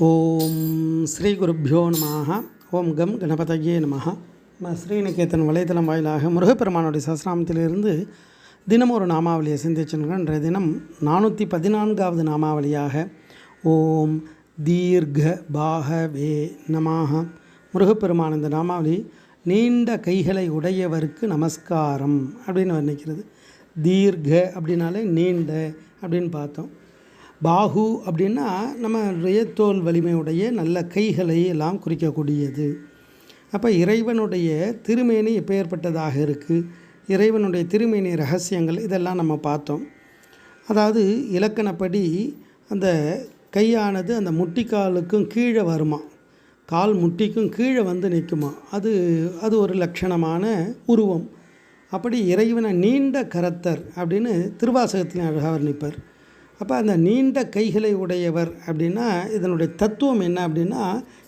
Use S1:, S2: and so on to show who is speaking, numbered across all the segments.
S1: ஓம் ஸ்ரீ குருப்பியோ நம ஓம் கம் கணபதையே நம நம்ம ஸ்ரீநிகேதன் வலைதளம் வாயிலாக முருகப்பெருமானுடைய சஸ்ராமத்திலிருந்து தினம் ஒரு நாமாவளியை சிந்திச்சுங்க இன்றைய தினம் நானூற்றி பதினான்காவது நாமாவளியாக ஓம் தீர்க பாகவே நமாக முருகப்பெருமான் இந்த நாமாவளி நீண்ட கைகளை உடையவருக்கு நமஸ்காரம் அப்படின்னு வர்ணிக்கிறது. தீர்க அப்படின்னாலே நீண்ட அப்படின்னு பார்த்தோம். பாகு அப்படின்னா நம்ம தோல் வலிமையுடைய நல்ல கைகளை எல்லாம் குறிக்கக்கூடியது. அப்போ இறைவனுடைய திருமேனி எப்பேற்பட்டதாக இருக்குது இறைவனுடைய திருமேனி ரகசியங்கள் இதெல்லாம் நம்ம பார்த்தோம். அதாவது இலக்கணப்படி அந்த கையானது அந்த முட்டிக்காலுக்கும் கீழே வருமா? கால் முட்டிக்கும் கீழே வந்து நிற்குமா? அது அது ஒரு லட்சணமான உருவம். அப்படி இறைவனை நீண்ட கரத்தர் அப்படின்னு திருவாசகத்தில் அழகாக வர்ணிப்பார் அப்போ அந்த நீண்ட கைகளை உடையவர் அப்படின்னா இதனுடைய தத்துவம் என்ன அப்படின்னா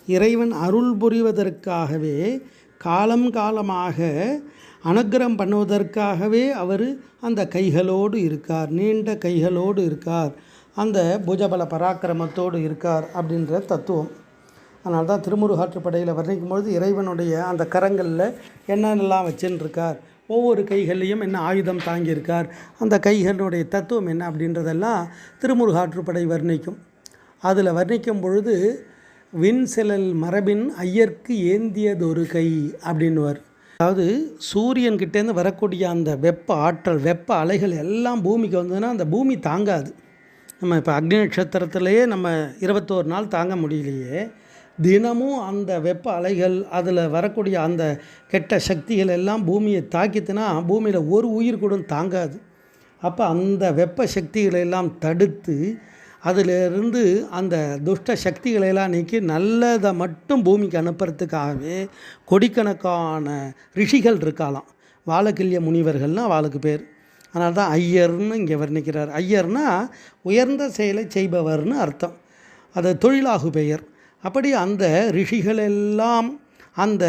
S1: இறைவன் அருள் புரிவதற்காகவே காலம் காலமாக அனுக்கிரம் பண்ணுவதற்காகவே அவர் அந்த கைகளோடு இருக்கார் நீண்ட கைகளோடு இருக்கார். அந்த புஜபல பராக்கிரமத்தோடு இருக்கார் அப்படின்ற தத்துவம். அதனால தான் திருமுருகாற்றுப்படையில் வர்ணிக்கும் பொழுது இறைவனுடைய அந்த கரங்களில் என்னென்னலாம் வச்சுருக்கார் ஒவ்வொரு கைகள்லையும் என்ன ஆயுதம் தாங்கியிருக்கார்? அந்த கைகளுடைய தத்துவம் என்ன அப்படின்றதெல்லாம் திருமுருகாற்றுப்படை வர்ணிக்கும். அதில் வர்ணிக்கும் பொழுது விண்செலல் மரபின் ஐயர்க்கு ஏந்தியதொரு கை அப்படின்னுவார். அதாவது சூரியன்கிட்டேருந்து வரக்கூடிய அந்த வெப்ப ஆற்றல் வெப்ப அலைகள் எல்லாம் பூமிக்கு வந்ததுன்னா அந்த பூமி தாங்காது. நம்ம இப்போ அக்னி நட்சத்திரத்திலேயே நம்ம இருபத்தோரு நாள் தாங்க முடியலையே. தினமும் அந்த வெப்ப அலைகள் அதில் வரக்கூடிய அந்த கெட்ட சக்திகள் எல்லாம் பூமியை தாக்கித்துனா பூமியில் ஒரு உயிர் கூட தாங்காது. அப்போ அந்த வெப்ப சக்திகளை எல்லாம் தடுத்து அதிலிருந்து அந்த துஷ்ட சக்திகளை எல்லாம் நீக்கி நல்லதை மட்டும் பூமிக்கு அனுப்புறதுக்காகவே கொடிக்கணக்கான ரிஷிகள் இருக்காலாம். வாழக்கில்ய முனிவர்கள்னால் வாளுக்கு பேர். அதனால தான் ஐயர்னு இங்கே வர்ணிக்கிறார். ஐயர்னா உயர்ந்த செயலை செய்பவர்னு அர்த்தம். அது தொழிலாகு பெயர். அப்படி அந்த ரிஷிகள் எல்லாம் அந்த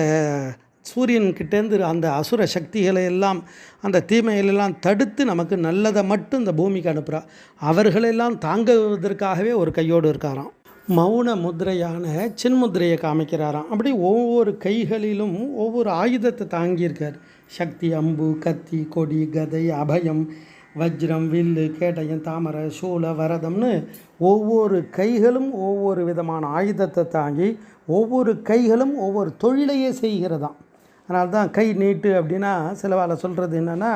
S1: சூரியன்கிட்டேருந்து அந்த அசுர சக்திகளை எல்லாம் அந்த தீமைகளெல்லாம் தடுத்து நமக்கு நல்லதை மட்டும் இந்த பூமிக்கு அனுப்புகிறா அவர்களெல்லாம் தாங்குவதற்காகவே ஒரு கையோடு இருக்காராம். மௌன முதிரையான சின்முதிரையை காமிக்கிறாராம். அப்படி ஒவ்வொரு கைகளிலும் ஒவ்வொரு ஆயுதத்தை தாங்கியிருக்கார். சக்தி அம்பு கத்தி கொடி கதை அபயம் வஜ்ரம் வில்லு கேடயம் தாமரை சூள வரதம்னு ஒவ்வொரு கைகளும் ஒவ்வொரு விதமான ஆயுதத்தை தாங்கி ஒவ்வொரு கைகளும் ஒவ்வொரு தொழிலையே செய்கிறதாம். அதனால தான் கை நீட்டு அப்படின்னா சிலவால சொல்கிறது என்னென்னா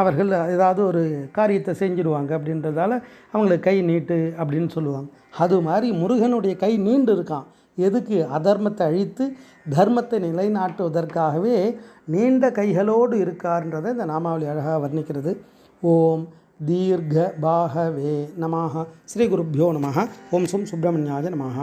S1: அவர்கள் ஏதாவது ஒரு காரியத்தை செஞ்சுடுவாங்க அப்படின்றதால அவங்களுக்கு கை நீட்டு அப்படின்னு சொல்லுவாங்க. அது மாதிரி முருகனுடைய கை நீண்டு இருக்கான் எதுக்கு? அதர்மத்தை அழித்து தர்மத்தை நிலைநாட்டுவதற்காகவே நீண்ட கைகளோடு இருக்கார்ன்றதை இந்த நாமாவளி அழகாக வர்ணிக்கிறது. ஓம் தீர்க பாகவே நமாக ஸ்ரீ குருப்பியோ நமः ஓம் சும் சுப்பிரமணியாய நமः